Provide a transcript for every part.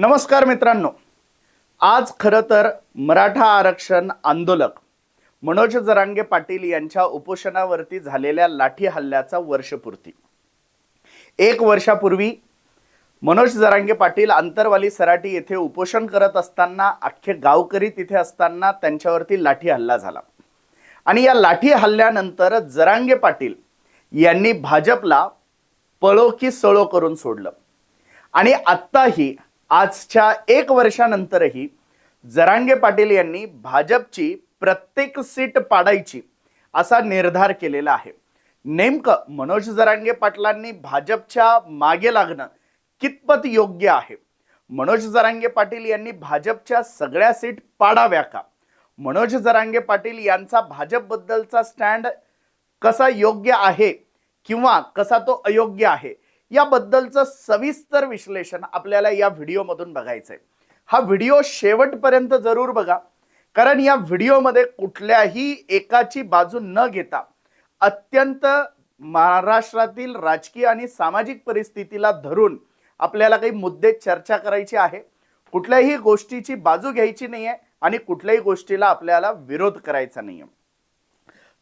नमस्कार मित्रांनो. आज खरं तर मराठा आरक्षण आंदोलक मनोज जरांगे पाटील यांच्या उपोषणावरती झालेल्या लाठी हल्ल्याचा वर्षपूर्ती. एक वर्षापूर्वी मनोज जरांगे पाटील आंतरवाली सराटी येथे उपोषण करत असताना अख्खे गावकरी तिथे असताना त्यांच्यावरती लाठी हल्ला झाला. आणि या लाठी हल्ल्यानंतर जरांगे पाटील यांनी भाजपला पळो की सळो करून सोडलं. आणि आत्ताही आजच्या एक वर्षानंतरही जरांगे पाटील यांनी भाजपची प्रत्येक सीट पाडायची असा निर्धार केलेला आहे. नेमकं मनोज जरांगे पाटलांनी भाजपच्या मागे लागणं कितपत योग्य आहे? मनोज जरांगे पाटील यांनी भाजपच्या सगळ्या सीट पाडाव्या का? मनोज जरांगे पाटील यांचा भाजपबद्दलचा स्टँड कसा योग्य आहे किंवा कसा तो अयोग्य आहे? याबद्दलचं सविस्तर विश्लेषण आपल्याला या व्हिडिओमधून बघायचंय. हा व्हिडिओ शेवटपर्यंत जरूर बघा कारण या व्हिडिओमध्ये कुठल्याही एकाची बाजू न घेता अत्यंत महाराष्ट्रातील राजकीय आणि सामाजिक परिस्थितीला धरून आपल्याला काही मुद्दे चर्चा करायची आहे. कुठल्याही गोष्टीची बाजू घ्यायची नाहीये आणि कुठल्याही गोष्टीला आपल्याला विरोध करायचा नाहीये.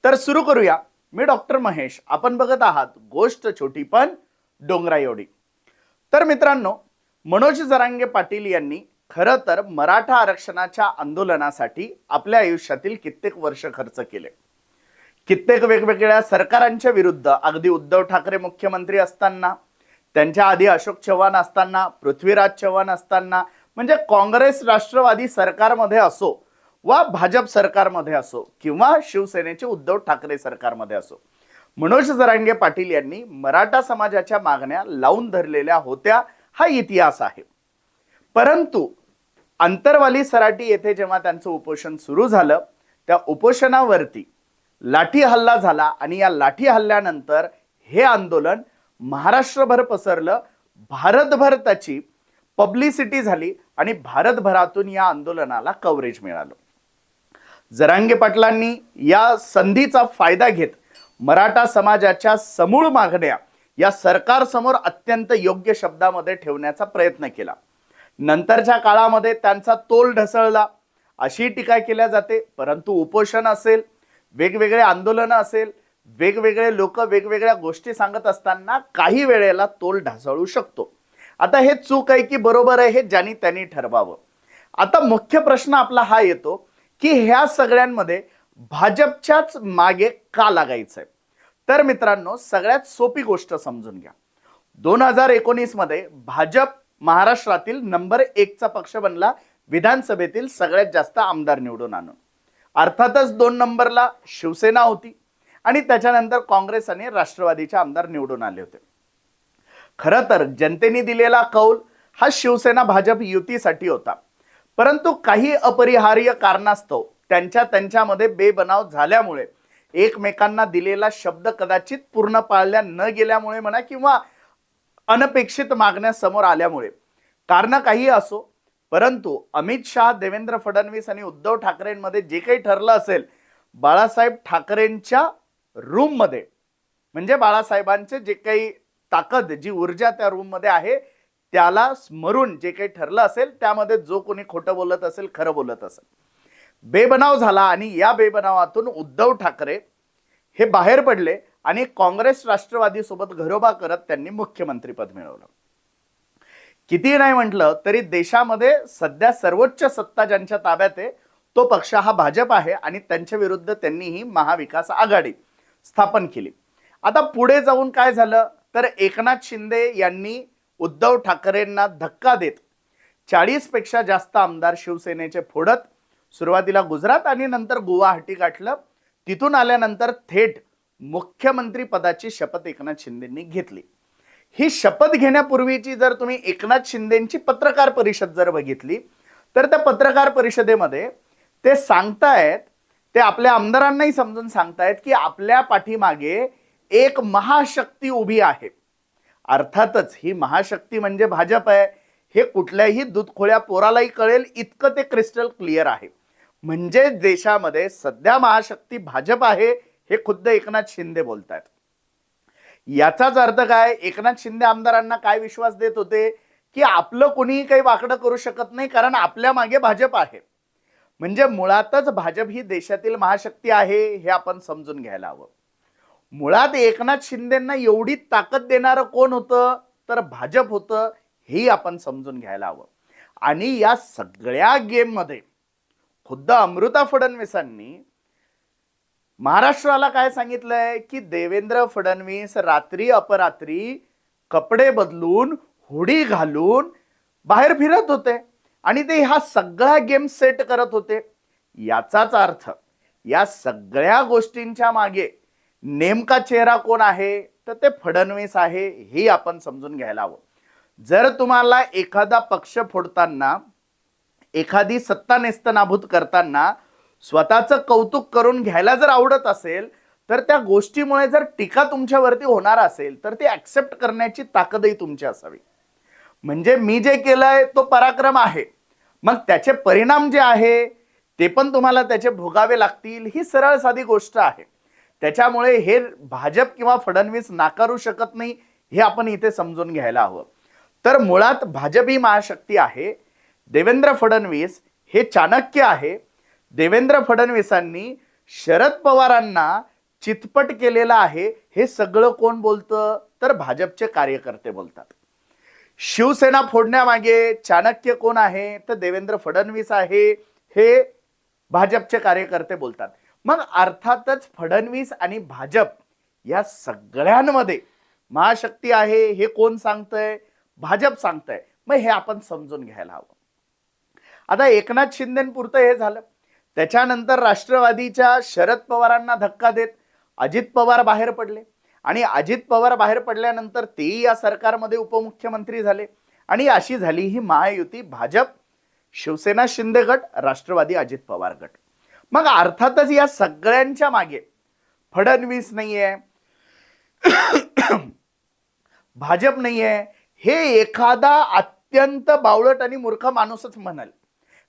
तर सुरू करूया. मी डॉक्टर महेश. आपण बघत आहात गोष्ट छोटी पण डोंगरा एवढी तर मित्रांनो मनोज जरांगे पाटील यांनी खरं तर मराठा आरक्षणाच्या आंदोलनासाठी आपल्या आयुष्यातील कित्येक वर्ष खर्च केले. कित्येक वेगवेगळ्या सरकारांच्या विरुद्ध अगदी उद्धव ठाकरे मुख्यमंत्री असताना त्यांच्या आधी अशोक चव्हाण असताना पृथ्वीराज चव्हाण असताना म्हणजे काँग्रेस राष्ट्रवादी सरकारमध्ये असो वा भाजप सरकारमध्ये असो किंवा शिवसेनेचे उद्धव ठाकरे सरकारमध्ये असो मनोज जरांगे पाटील यांनी मराठा समाजाच्या मागण्या लावून धरलेल्या होत्या हा इतिहास आहे. परंतु आंतरवाली सराटी येथे जेव्हा त्यांचं उपोषण सुरू झालं त्या उपोषणावरती लाठी हल्ला झाला आणि या लाठी हल्ल्यानंतर हे आंदोलन महाराष्ट्रभर पसरलं भारतभर त्याची पब्लिसिटी झाली आणि भारतभरातून या आंदोलनाला कव्हरेज मिळालं. जरांगे पाटलांनी या संधीचा फायदा घेत मराठा समाजाच्या समूळ मागण्या या सरकारसमोर अत्यंत योग्य शब्दामध्ये ठेवण्याचा प्रयत्न केला. नंतरच्या काळामध्ये त्यांचा तोल ढसळला. अशी टीका केल्या जाते. परंतु उपोषण असेल वेगवेगळे आंदोलनं असेल वेगवेगळे लोक वेगवेगळ्या गोष्टी सांगत असताना काही वेळेला तोल ढासळू शकतो. आता हे चूक आहे की बरोबर आहे हे ज्यांनी त्यांनी ठरवावं. आता मुख्य प्रश्न आपला हा येतो की ह्या सगळ्यांमध्ये भाजपच्याच मागे का लागायचंय? तर मित्रांनो सगळ्यात सोपी गोष्ट समजून घ्या. दोन हजार एकोणीसमध्ये भाजप महाराष्ट्रातील नंबर एकचा पक्ष बनला विधानसभेतील सगळ्यात जास्त आमदार निवडून आणून. अर्थातच दोन नंबरला शिवसेना होती आणि त्याच्यानंतर काँग्रेस आणि राष्ट्रवादीचे आमदार निवडून आले होते. खरं तर जनतेने दिलेला कौल हा शिवसेना भाजप युतीसाठी होता. परंतु काही अपरिहार्य कारणास्तव त्यांच्या त्यांच्यामध्ये बेबनाव झाल्यामुळे एकमेकांना दिलेला शब्द कदाचित पूर्ण पाळल्या न गेल्यामुळे म्हणा किंवा अनपेक्षित मागण्या समोर आल्यामुळे. कारण काही असो परंतु अमित शहा देवेंद्र फडणवीस आणि उद्धव ठाकरेंमध्ये जे काही ठरलं असेल बाळासाहेब ठाकरेंच्या रूममध्ये म्हणजे बाळासाहेबांचे जे काही ताकद जी ऊर्जा त्या रूममध्ये आहे त्याला स्मरून जे काही ठरलं असेल त्यामध्ये जो कोणी खोटं बोलत असेल खरं बोलत असेल. बेबनाव झाला आणि या बेबनावातून उद्धव ठाकरे हे बाहेर पडले आणि काँग्रेस राष्ट्रवादी सोबत घरोबा करत त्यांनी मुख्यमंत्रीपद मिळवलं. किती नाही म्हटलं तरी देशामध्ये सध्या सर्वोच्च सत्ता ज्यांच्या ताब्यात आहे तो पक्ष हा भाजप आहे आणि त्यांच्या विरुद्ध त्यांनी ही महाविकास आघाडी स्थापन केली. आता पुढे जाऊन काय झालं? तर एकनाथ शिंदे यांनी उद्धव ठाकरेंना धक्का देत चाळीसपेक्षा जास्त आमदार शिवसेनेचे फोडत सुरुवातीला गुजरात आणि नंतर गुवाहाटी गाठलं. तिथून आल्यानंतर थेट मुख्यमंत्री पदाची शपथ एकनाथ शिंदेंनी घेतली. ही शपथ घेण्यापूर्वीची जर तुम्ही एकनाथ शिंदेची पत्रकार परिषद जर बघितली तर त्या पत्रकार परिषदेमध्ये ते सांगतायत ते आपल्या आमदारांनाही समजून सांगतायत की आपल्या पाठीमागे एक महाशक्ती उभी आहे. अर्थातच ही महाशक्ती म्हणजे भाजप आहे. हे कुठल्याही दूधखोळ्या पोरालाही कळेल इतकं ते क्रिस्टल क्लिअर आहे. म्हणजे देशामध्ये सध्या महाशक्ती भाजप आहे हे खुद्द एकनाथ शिंदे बोलतायत. याचाच अर्थ काय? एकनाथ शिंदे आमदारांना काय विश्वास देत होते? की आपलं कोणीही काही वाकडं करू शकत नाही कारण आपल्या मागे भाजप आहे. म्हणजे मुळातच भाजप ही देशातील महाशक्ती आहे हे आपण समजून घ्यायला हवं. मुळात एकनाथ शिंदेना एवढी ताकद देणारं कोण होतं? तर भाजप होतं हेही आपण समजून घ्यायला हवं. आणि या सगळ्या गेममध्ये खुद्द अमृता फडणवीसांनी महाराष्ट्राला काय सांगितलंय? की देवेंद्र फडणवीस रात्री अपरात्री कपडे बदलून हुडी घालून बाहेर फिरत होते आणि ते हा सगळा गेम सेट करत होते. याचाच अर्थ या सगळ्या गोष्टींच्या मागे नेमका चेहरा कोण आहे? तर ते फडणवीस आहे हे आपण समजून घ्यायला हवं. जर तुम्हाला एखादा पक्ष फोडताना एखादी सत्ता नेस्तनाभूत करताना स्वतःचं कौतुक करून घ्यायला जर आवडत असेल तर त्या गोष्टीमुळे जर टीका तुमच्यावरती होणार असेल तर ती ऍक्सेप्ट करण्याची ताकदही तुमची असावी. म्हणजे मी जे केलंय तो पराक्रम आहे. मग त्याचे परिणाम जे आहे ते पण तुम्हाला त्याचे भोगावे लागतील ही सरळ साधी गोष्ट आहे. त्याच्यामुळे हे भाजप किंवा फडणवीस नाकारू शकत नाही हे आपण इथे समजून घ्यायला हवं. तर मुळात भाजप ही महाशक्ती आहे. देवेंद्र फडणवीस हे चाणक्य आहे. देवेंद्र फडणवीसांनी शरद पवारांना चितपट केलेलं आहे. हे सगळं कोण बोलतं? तर भाजपचे कार्यकर्ते बोलतात. शिवसेना फोडण्यामागे चाणक्य कोण आहे? तर देवेंद्र फडणवीस आहे. हे भाजपचे कार्यकर्ते बोलतात. मग अर्थातच फडणवीस आणि भाजप या सगळ्यांमध्ये महाशक्ती आहे हे कोण सांगतंय? भाजप सांगतंय. मग हे आपण समजून घ्यायला हवं. आता एकनाथ शिंदेपुरतं हे झालं. त्याच्यानंतर राष्ट्रवादीच्या शरद पवारांना धक्का देत अजित पवार बाहेर पडले. आणि अजित पवार बाहेर पडल्यानंतर तेही या सरकारमध्ये उपमुख्यमंत्री झाले. आणि अशी झाली ही महायुती भाजप शिवसेना शिंदे गट राष्ट्रवादी अजित पवार गट. मग अर्थातच या सगळ्यांच्या मागे फडणवीस नाहीये. भाजप नाहीये. हे एखादा अत्यंत बावळट आणि मूर्ख माणूसच म्हणाल.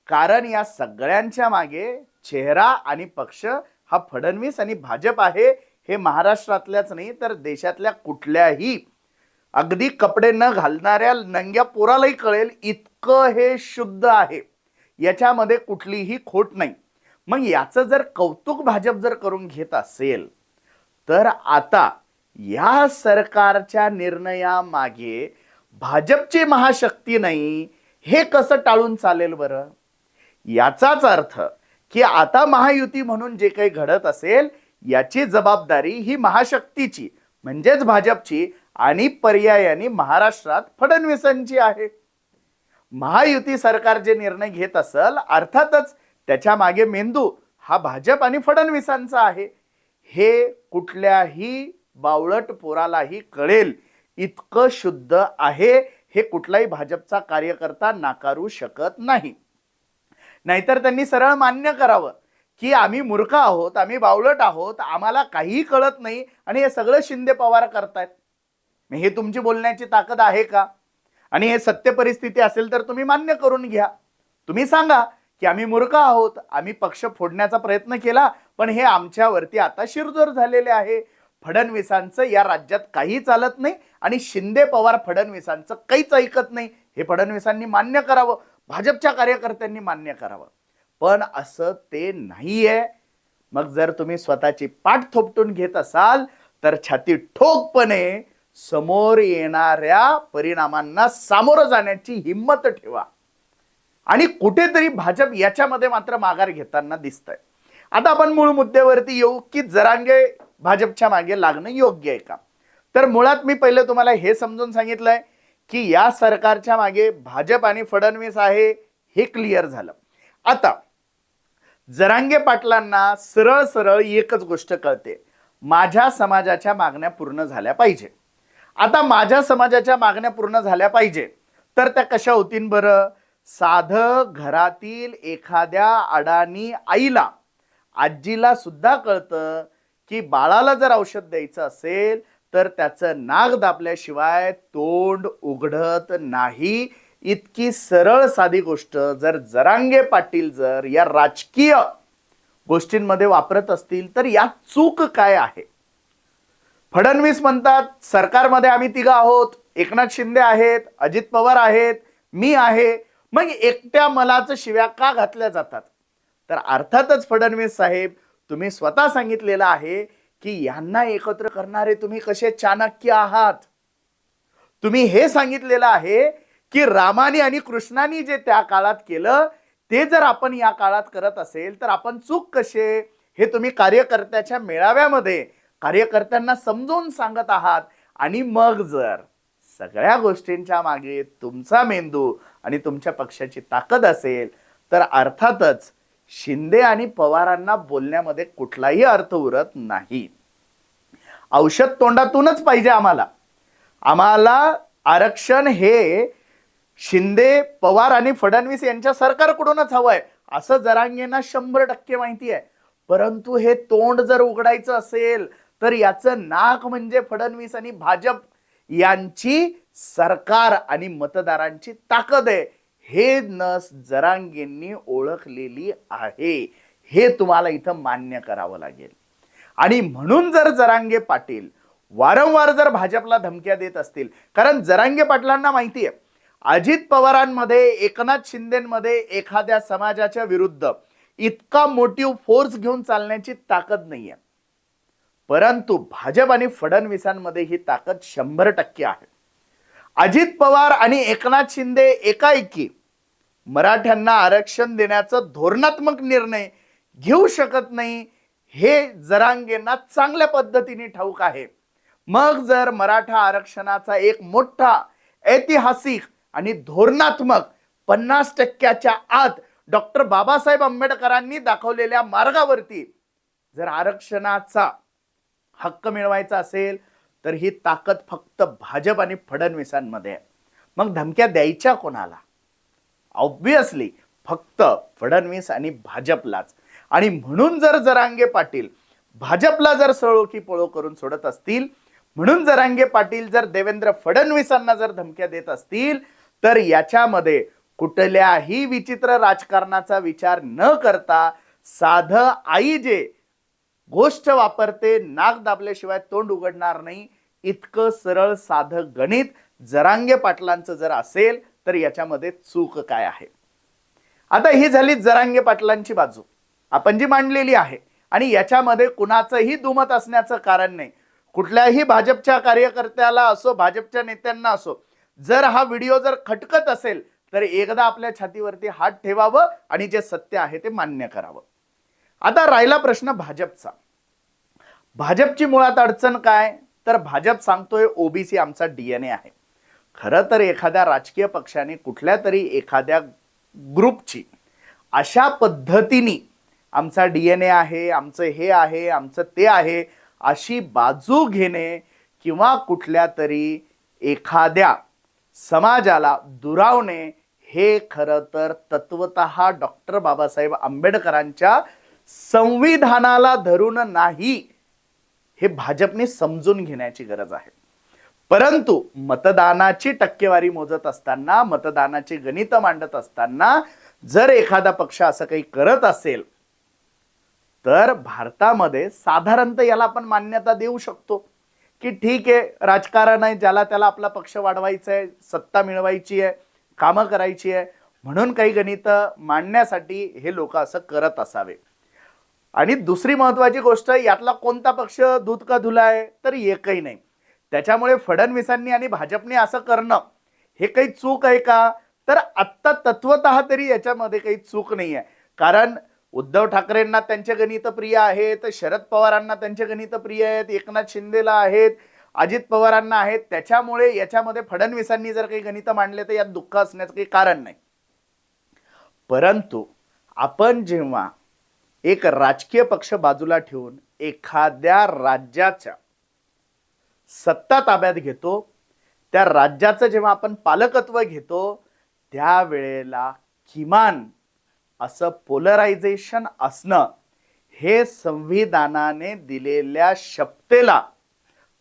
कारण या सगळ्यांच्या मागे चेहरा आणि पक्ष हा फडणवीस आणि भाजप आहे हे महाराष्ट्रातल्याच नाही तर देशातल्या कुठल्याही. अगदी कपडे न घालणाऱ्या नंग्या पोरालाही कळेल इतकं हे शुद्ध आहे. याच्यामध्ये कुठलीही खोट नाही. मग याचं जर कौतुक भाजप जर करून घेत असेल तर आता या सरकारच्या निर्णयामागे भाजपची महाशक्ती नाही हे कसं टाळून चालेल बरं? याचाच अर्थ की आता महायुती म्हणून जे काही घडत असेल याची जबाबदारी ही महाशक्तीची म्हणजेच भाजपची आणि पर्यायाने महाराष्ट्रात फडणवीसांची आहे. महायुती सरकार जे निर्णय घेत असेल अर्थातच त्याच्यामागे मेंदू हा भाजप आणि फडणवीसांचा आहे. हे कुठल्याही बावळट पोरालाही कळेल इतकं शुद्ध आहे हे कुठलाही भाजपचा कार्यकर्ता नाकारू शकत नाही. नाहीतर त्यांनी सरळ मान्य करावं की आम्ही मूर्ख आहोत आम्ही बावलट आहोत आम्हाला काहीही कळत नाही आणि हे सगळं शिंदे पवार करतायत. हे तुमची बोलण्याची ताकद आहे का? आणि हे सत्य परिस्थिती असेल तर तुम्ही मान्य करून घ्या. तुम्ही सांगा की आम्ही मूर्ख आहोत आम्ही पक्ष फोडण्याचा प्रयत्न केला पण हे आमच्यावरती आता शिरजोर झालेले आहे. फडणवीसांचं या राज्यात काही चालत नाही आणि शिंदे पवार फडणवीसांचं काहीच ऐकत नाही. हे फडणवीसांनी मान्य करावं. भाजपच्या कार्यकर्त्यांनी मान्य करावं. पण असं ते नाहीये. मग जर तुम्ही स्वतःची पाठ थोपटून घेत असाल तर छाती ठोकपणे समोर येणाऱ्या परिणामांना सामोरं जाण्याची हिंमत ठेवा. आणि कुठेतरी भाजप याच्यामध्ये मात्र माघार घेताना दिसतंय. आता आपण मूळ मुद्द्यावरती येऊ की जरांगे भाजपच्या मागे लागणं योग्य आहे का? तर मुळात मी पहिले तुम्हाला हे समजून सांगितलंय की या सरकारच्या मागे भाजप आणि फडणवीस आहे हे क्लिअर झालं. आता जरांगे पाटलांना सरळ सरळ एकच गोष्ट कळते. माझ्या समाजाच्या मागण्या पूर्ण झाल्या पाहिजे. आता माझ्या समाजाच्या मागण्या पूर्ण झाल्या पाहिजे. तर त्या कशा होतीन बरं? साधं घरातील एखाद्या अडाणी आईला आजीला सुद्धा कळतं की बाळाला जर औषध द्यायचं असेल तर त्याचं नाग दाबल्याशिवाय तोंड उघडत नाही. इतकी सरळ साधी गोष्ट. जर जरांगे पाटील जर या राजकीय गोष्टींमध्ये वापरत असतील तर यात चूक काय आहे? फडणवीस म्हणतात सरकारमध्ये आम्ही तिघं आहोत. एकनाथ शिंदे आहेत अजित पवार आहेत मी आहे. मग एकट्या मलाच शिव्या का घातल्या जातात? तर अर्थातच फडणवीस साहेब तुम्ही स्वतः सांगितलेलं आहे की यांना एकत्र करणारे तुम्ही कसे चाणक्य आहात? तुम्ही हे सांगितलेलं आहे की रामाने आणि कृष्णाने जे त्या काळात केलं ते जर आपण या काळात करत असेल तर आपण चूक कसे? हे तुम्ही कार्यकर्त्याच्या मेळाव्यामध्ये कार्यकर्त्यांना समजून सांगत आहात. आणि मग जर सगळ्या गोष्टींच्या मागे तुमचा मेंदू आणि तुमच्या पक्षाची ताकद असेल तर अर्थातच शिंदे आणि पवारांना बोलण्यामध्ये कुठलाही अर्थ उरत नाही. औषध तोंडातूनच पाहिजे आम्हाला. आम्हाला आरक्षण हे शिंदे पवार आणि फडणवीस यांच्या सरकारकडूनच हवं आहे असं जरांगेंना शंभर टक्के माहिती आहे. परंतु हे तोंड जर उघडायचं असेल तर याचं नाक म्हणजे फडणवीस आणि भाजप यांची सरकार आणि मतदारांची ताकद आहे. हे नस जरांगेंनी ओळखलेली आहे. हे तुम्हाला इथं मान्य करावं लागेल. आणि म्हणून जर जरांगे पाटील वारंवार जर भाजपला धमक्या देत असतील कारण जरांगे पाटलांना माहिती आहे अजित पवारांमध्ये एकनाथ शिंदेमध्ये एखाद्या समाजाच्या विरुद्ध इतका मोटिव्ह फोर्स घेऊन चालण्याची ताकद नाही आहे परंतु भाजप आणि फडणवीसांमध्ये ही ताकद शंभर टक्के आहे. अजित पवार आणि एकनाथ शिंदे एकाएकी मराठ्यांना आरक्षण देण्याचा धोरणात्मक निर्णय घेऊ शकत नाही हे जरांगेंना चांगल्या पद्धतीने ठाऊक आहे. मग जर मराठा आरक्षणाचा एक मोठा ऐतिहासिक आणि धोरणात्मक पन्नास टक्क्याच्या आत डॉक्टर बाबासाहेब आंबेडकरांनी दाखवलेल्या मार्गावरती जर आरक्षणाचा हक्क मिळवायचा असेल तर ही ताकद फक्त भाजप आणि फडणवीसांमध्ये आहे. मग धमक्या द्यायच्या कोणाला? ऑब्विसली फक्त फडणवीस आणि भाजपलाच. आणि म्हणून जर जरांगे पाटील भाजपला जर सळोखी पळो करून सोडत असतील म्हणून जरांगे पाटील जर देवेंद्र फडणवीसांना जर धमक्या देत असतील तर याच्यामध्ये कुठल्याही विचित्र राजकारणाचा विचार न करता साध आई जे गोष्ट वापरते नाक दाबल्याशिवाय तोंड उघडणार नाही इतकं सरळ साधं गणित जरांगे पाटलांचं जर असेल तर याच्यामध्ये चूक काय आहे? आता ही झाली जरांगे पाटलांची बाजू. आपण जी मांडलेली आहे आणि याच्यामध्ये कुणाचंही दुमत असण्याचं कारण नाही. कुठल्याही भाजपच्या कार्यकर्त्याला असो भाजपच्या नेत्यांना असो जर हा व्हिडिओ जर खटकत असेल तर एकदा आपल्या छातीवरती हात ठेवावं आणि जे सत्य आहे ते मान्य करावं. आता राहिला प्रश्न भाजपचा. भाजपची मुळात अडचण काय? तर भाजप सांगतोय ओबीसी आमचा डीएनए आहे. खरं तर एखाद्या राजकीय पक्षाने कुठल्या तरी एखाद्या ग्रुपची अशा पद्धतीने आमचा डी एन ए आहे आमचं हे आहे आमचं ते आहे अशी बाजू घेणे किंवा कुठल्या तरी एखाद्या समाजाला दुरावणे हे खरं तर तत्वत डॉक्टर बाबासाहेब आंबेडकरांच्या संविधानाला धरून नाही हे भाजपने समजून घेण्याची गरज आहे. परंतु मतदानाची टक्केवारी मोजत असताना मतदानाची गणित मांडत असताना जर एखादा पक्ष असं काही करत असेल तर भारतामध्ये साधारणतः याला आपण मान्यता देऊ शकतो. की ठीक आहे राजकारण आहे ज्याला त्याला आपला पक्ष वाढवायचा आहे सत्ता मिळवायची आहे कामं करायची आहे म्हणून काही गणित मांडण्यासाठी हे लोक असं करत असावे. आणि दुसरी महत्वाची गोष्ट यातला कोणता पक्ष दूध का धुला आहे तर एकही नाही. त्याच्यामुळे फडणवीसांनी आणि भाजपने असं करणं हे काही चूक आहे का? तर आत्ता तत्वत तरी याच्यामध्ये काही चूक नाही आहे. कारण उद्धव ठाकरेंना त्यांचे गणित प्रिय आहेत शरद पवारांना त्यांचे गणित प्रिय आहेत एकनाथ शिंदेला आहेत अजित पवारांना आहेत. त्याच्यामुळे याच्यामध्ये फडणवीसांनी जर काही गणित मांडले तर यात दुःख असण्याचं काही कारण नाही. परंतु आपण जेव्हा एक राजकीय पक्ष बाजूला ठेवून एखाद्या राज्याच्या सत्ता ताब्यात घेतो त्या राज्याचं जेव्हा आपण पालकत्व घेतो त्यावेळेला किमान असं पोलरायझेशन असणं हे संविधानाने दिलेल्या शपथेला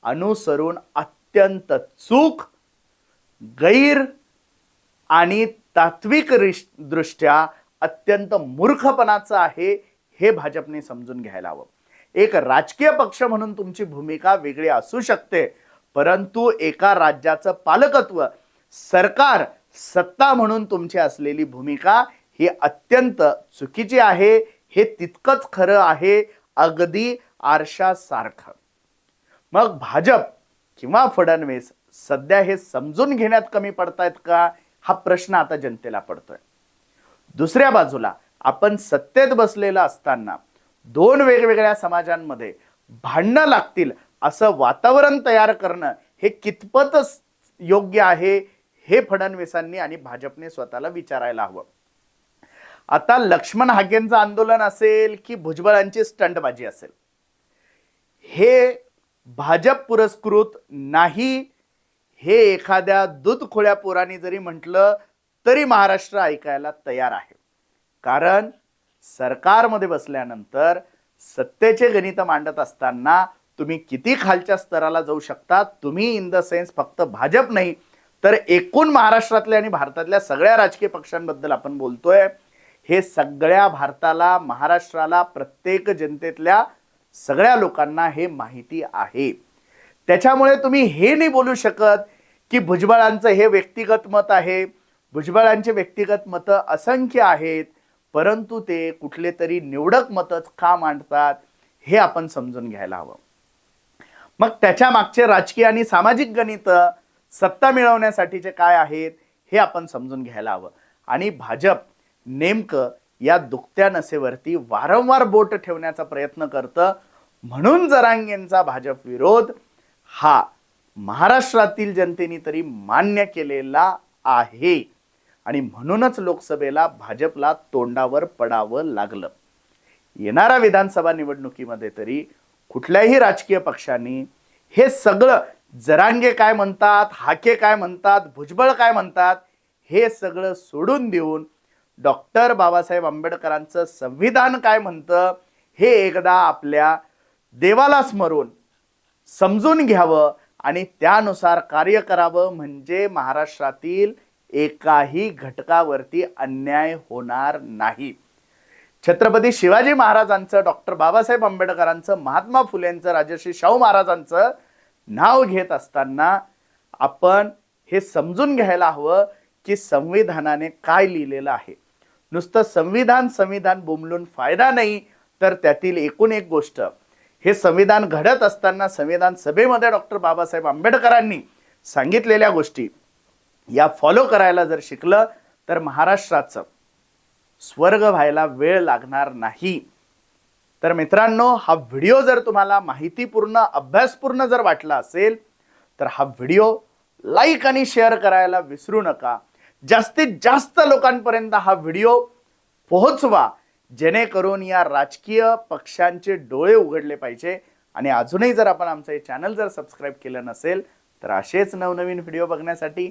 अनुसरून अत्यंत चूक गैर आणि तात्विक रिश- दृष्ट्या अत्यंत मूर्खपणाचं आहे हे भाजपने समजून घ्यायला हवं. एक राजकीय पक्ष म्हणून तुमची भूमिका वेगळी असू शकते. परंतु एका राज्याचं पालकत्व सरकार सत्ता म्हणून तुमची असलेली भूमिका ही अत्यंत चुकीची आहे. हे तितकंच खरं आहे अगदी आरशासारखं. मग भाजप किंवा फडणवीस सध्या हे समजून घेण्यात कमी पडतायत का? हा प्रश्न आता जनतेला पडतोय. दुसऱ्या बाजूला आपण सत्तेत बसलेलं असताना दोन वेगवेगळ्या समाजांमध्ये भांडणं लागतील असं वातावरण तयार करणं हे कितपत योग्य आहे हे फडणवीसांनी आणि भाजपने स्वतःला विचारायला हवं. आता लक्ष्मण हाकेंचं आंदोलन असेल की भुजबळांची स्टंटबाजी असेल? हे भाजप पुरस्कृत नाही हे एखाद्या दूधखोळ्या पोराने जरी म्हटलं तरी महाराष्ट्र ऐकायला तयार आहे. कारण सरकारमध्ये बसल्यानंतर सत्तेचे गणित मांडत असताना तुम्ही किती खालच्या स्तराला जाऊ शकता तुम्ही इन द सेन्स फक्त भाजप नाही तर एकूण महाराष्ट्रातल्या आणि भारतातल्या सगळ्या राजकीय पक्षांबद्दल आपण बोलतोय. हे सगळ्या भारताला महाराष्ट्राला प्रत्येक जनतेतल्या सगळ्या लोकांना हे माहिती आहे. त्याच्यामुळे तुम्ही हे नाही बोलू शकत की भुजबळांचं हे व्यक्तिगत मत आहे. भुजबळांचे व्यक्तिगत मतं असंख्य आहेत. परंतु ते कुठले तरी निवडक मतच का मांडतात हे आपण समजून घ्यायला हवं. मग त्याच्या मागचे राजकीय आणि सामाजिक गणित सत्ता मिळवण्यासाठीचे काय आहेत हे आपण समजून घ्यायला हवं. आणि भाजप नेमकं या दुखत्या नसेवरती वारंवार बोट ठेवण्याचा प्रयत्न करतं म्हणून जरांगेंचा भाजप विरोध हा महाराष्ट्रातील जनतेने तरी मान्य केलेला आहे. आणि म्हणूनच लोकसभेला भाजपला तोंडावर पडावं लागलं. येणाऱ्या विधानसभा निवडणुकीमध्ये तरी कुठल्याही राजकीय पक्षांनी हे सगळं जरांगे काय म्हणतात हाके काय म्हणतात भुजबळ काय म्हणतात हे सगळं सोडून देऊन डॉक्टर बाबासाहेब आंबेडकरांचं संविधान काय म्हणतं हे एकदा आपल्या देवाला स्मरून समजून घ्यावं आणि त्यानुसार कार्य करावं म्हणजे महाराष्ट्रातील एकाही घटकावरती अन्याय होणार नाही. छत्रपती शिवाजी महाराजांचं डॉक्टर बाबासाहेब आंबेडकरांचं महात्मा फुलेंचं राजर्षी शाहू महाराजांचं नाव घेत असताना आपण हे समजून घ्यायला हवं की संविधानाने काय लिहिलेलं आहे. नुसतं संविधान संविधान बोंबलून फायदा नाही तर त्यातील एकूण एक गोष्ट. हे संविधान घडत असताना संविधान सभेमध्ये डॉक्टर बाबासाहेब आंबेडकरांनी सांगितलेल्या गोष्टी. या फॉलो करायला जर शिकलं तर महाराष्ट्राचं स्वर्ग व्हायला वेळ लागणार नाही. तर मित्रांनो हा व्हिडिओ जर तुम्हाला माहितीपूर्ण अभ्यासपूर्ण जर वाटला असेल तर हा व्हिडिओ लाईक आणि शेअर करायला विसरू नका. जास्तीत जास्त लोकांपर्यंत हा व्हिडिओ पोहोचवा जेणेकरून या राजकीय पक्षांचे डोळे उघडले पाहिजे. आणि अजूनही जर आपण आमचं हे चॅनल जर सबस्क्राईब केलं नसेल तर असेच नवनवीन व्हिडिओ बघण्यासाठी